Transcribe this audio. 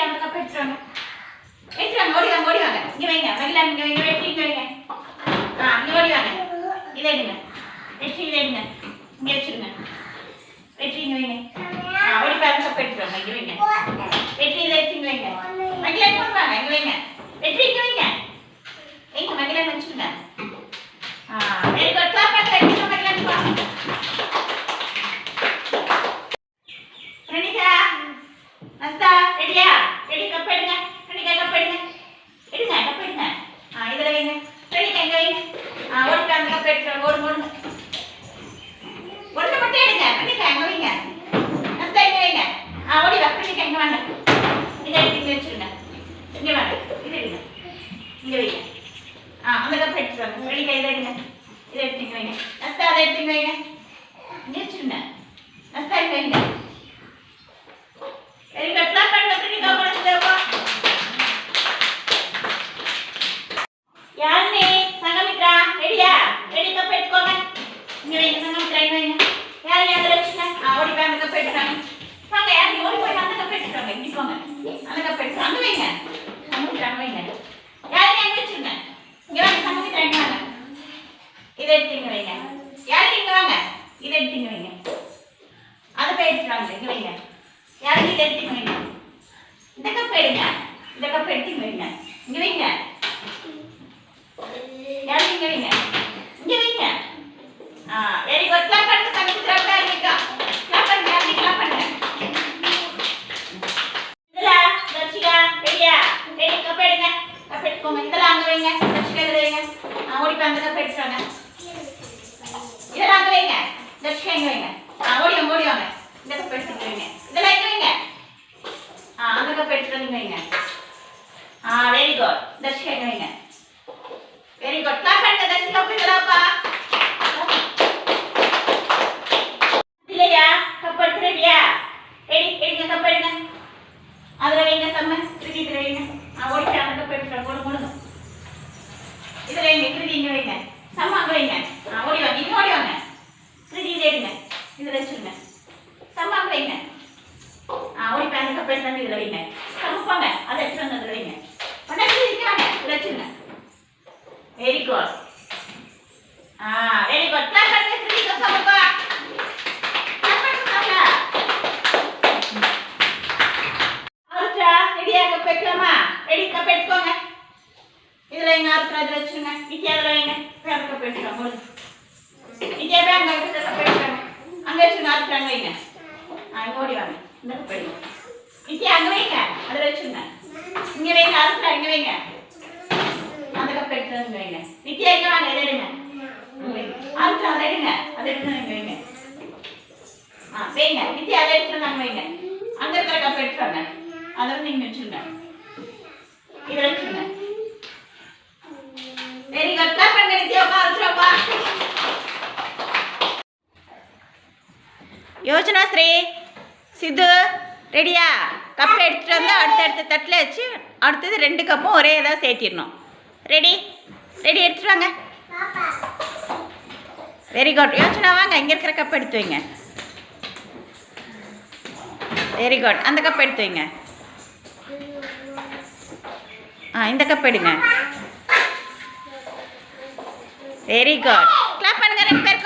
வெட்டி அந்த கப் எடுத்துருவாங்க எடுத்துருவாங்க ஓடி வாங்க ஓடி வாங்க இங்கே வைங்க வைக்கல இங்கே வைங்க வெட்டி இங்கே வைங்க ஆ இங்கே ஓடி வாங்க இதை எடுங்க வெட்டி இதை எடுங்க இங்கே வச்சுருங்க வெட்டி இங்கே வைங்க ஓடி பாருங்க கப் எடுத்துருவாங்க இங்கே வைங்க வெட்டி இதை எடுத்து இங்கே வைங்க வைக்கல எடுத்து வாங்க இங்கே வைங்க வெற்றி இங்கே வைங்க வைங்க வைக்கல வச்சுருங்க ஆ வெரி குட் கிளாப் பண்ணுங்க வைக்கல Pranita, Asta. ஓடி ஒரு கப் ஒன்று மட்டும் எடுங்க. பண்ணிக்கலாம் வைங்க. நஸ்தா இங்கே வைங்க. ஆ ஓடி வா. பண்ணிக்க இங்கே வாங்க. இதை எடுத்து இங்கே வச்சுருங்க. இங்கே வாங்க. இது எடுங்க. இங்கே வைங்க. ஆ அந்த கப் எடுத்து வாங்க. வெளிக்க இதை எடுங்க. இதை எடுத்துங்க வைங்க. நஸ்தா அதை எடுத்துங்க வைங்க. இங்கே வச்சுருங்க. நஸ்தா இங்கே வைங்க வெரி குட் கிளாப் பண்ணுங்க பிரணிகா முடிச்சதுப்பா யாருனே சங்கமித்ரா ரெடியா ரெடி கப் எடுத்துக்கோங்க இங்க வைங்க சங்கமித்ரா இங்க வைங்க யார் யார் லட்சுமி ஆ ஓடி வாங்க யார் ஓடி போய் அந்த கப் எடுத்துறாங்க இங்க போங்க. அந்த கப் எடுத்து அங்க வைங்க. சங்கமித்ரா அங்க வைங்க. யார் எங்க வச்சிருங்க வாங்க வாங்க இதை எடுத்துங்க வைங்க. யார் வாங்க? இதை எடுத்து வைங்க. அதை போய் எடுத்துறாங்க இங்க வைங்க. இதை வைங்க? இந்த கப் எடுங்க. இந்த கப் எடுத்துங்க வைங்க. இங்கே வைங்க. யாரும் இங்க வைங்க? இங்க வைங்க. ஆ வெரி குட் கிளாப் பண்ணுங்க தங்கச்சி கிளாப் பண்ணுங்க கிளாப் பண்ணுங்க யாரும் கிளாப் பண்ணுங்க இதெல்லாம் தர்ஷிகா ரெடியா கப் எடுங்க. கப் எடுத்துக்கோங்க இதெல்லாம் அங்க வைங்க. தர்ஷிகா இதில் வைங்க. ஆ அந்த கப் எடுத்துவாங்க இதெல்லாம் வைங்க. தர்ஷிகா வைங்க. இந்த கப் எடுத்துட்டு வைங்க. இதெல்லாம் வைங்க. ஆ அந்த கப் எடுத்துட்டு வைங்க. ஆ வெரி குட் தர்ஷிகா வைங்க. வெரி குட் கிளாப் பண்ணுங்க தர்ஷிகா போய் இதெல்லாம்ப்பா இல்லையா கப் எடுத்து ரெடியா ரெடி எடுங்க கப் எடுங்க அதில் வைங்க செம்ம திருடி இதில் வைங்க ஆ ஓடி போய் அந்த கப் எடுத்துட்டு போடு போடுங்க இதில் வைங்க திருடி இங்கே வைங்க செம்ம அங்கே வைங்க ஆ ஓடி வாங்க இங்கே ஓடி வாங்க திருடி இதை எடுங்க இதில் வச்சுருங்க. சம்பாங்க வைங்க. ஆ ஒரு பேன் கப் எடுத்து வந்து இதில் வைங்க. சமைப்பாங்க அதை எடுத்து வந்து அதில் வைங்க. உடனே திருடி இதில் வச்சுருங்க. வெரி குட் ஆ வெரி குட் கிளாப் பண்ணுங்க திருடி செம்மப்பா கிளாப் ரெடி கப் எடுத்துக்கோங்க. வச்சுருங்க. வித்யா வைங்க. பேப்பர் கப் எடுத்துக்கோங்க. முடிஞ்சு வித்யா கப் எடுத்துக்கோங்க. அங்க வச்சுருங்க ஆருத்ரா அங்க வைங்க ஆ இங்க ஓடி வாங்க இந்த கப் எடுங்க வித்யா அங்க வைங்க அதுல வச்சுருங்க இங்க வைங்க ஆருத்ரா இங்க வைங்க அந்த கப் எடுத்து வந்து வைங்க வித்யா இங்க வாங்க இதை எடுங்க இங்க வைங்க. ஆருத்ரா அதை எடுங்க அதை எடுத்து இங்க வைங்க ஆ வைங்க வித்யா அதை எடுத்து வந்து அங்க வைங்க அங்க இருக்கிற கப் எடுத்துவாங்க அதை வந்து இங்க வச்சுருங்க இதில் வச்சுருங்க வெரி குட் கிளாப் பண்ணுங்க நித்யா உட்கார வச்சுருப்பா யோஜனா ஸ்ரீ. சித்து ரெடியா? கப் எடுத்துகிட்டு வந்து அடுத்த அடுத்த தட்டில் வச்சு அடுத்தது ரெண்டு கப்பும் ஒரே இதாக சேர்த்திடணும். ரெடி ரெடி எடுத்துகிட்டு வாங்க. வெரி குட் யோசனா வாங்க. இங்கே இருக்கிற கப் எடுத்து வைங்க. வெரி குட் அந்த கப் எடுத்து வைங்க. ஆ இந்த கப் எடுங்க. வெரி குட் கிளாப் பண்ணுங்க ரெண்டு பேர்.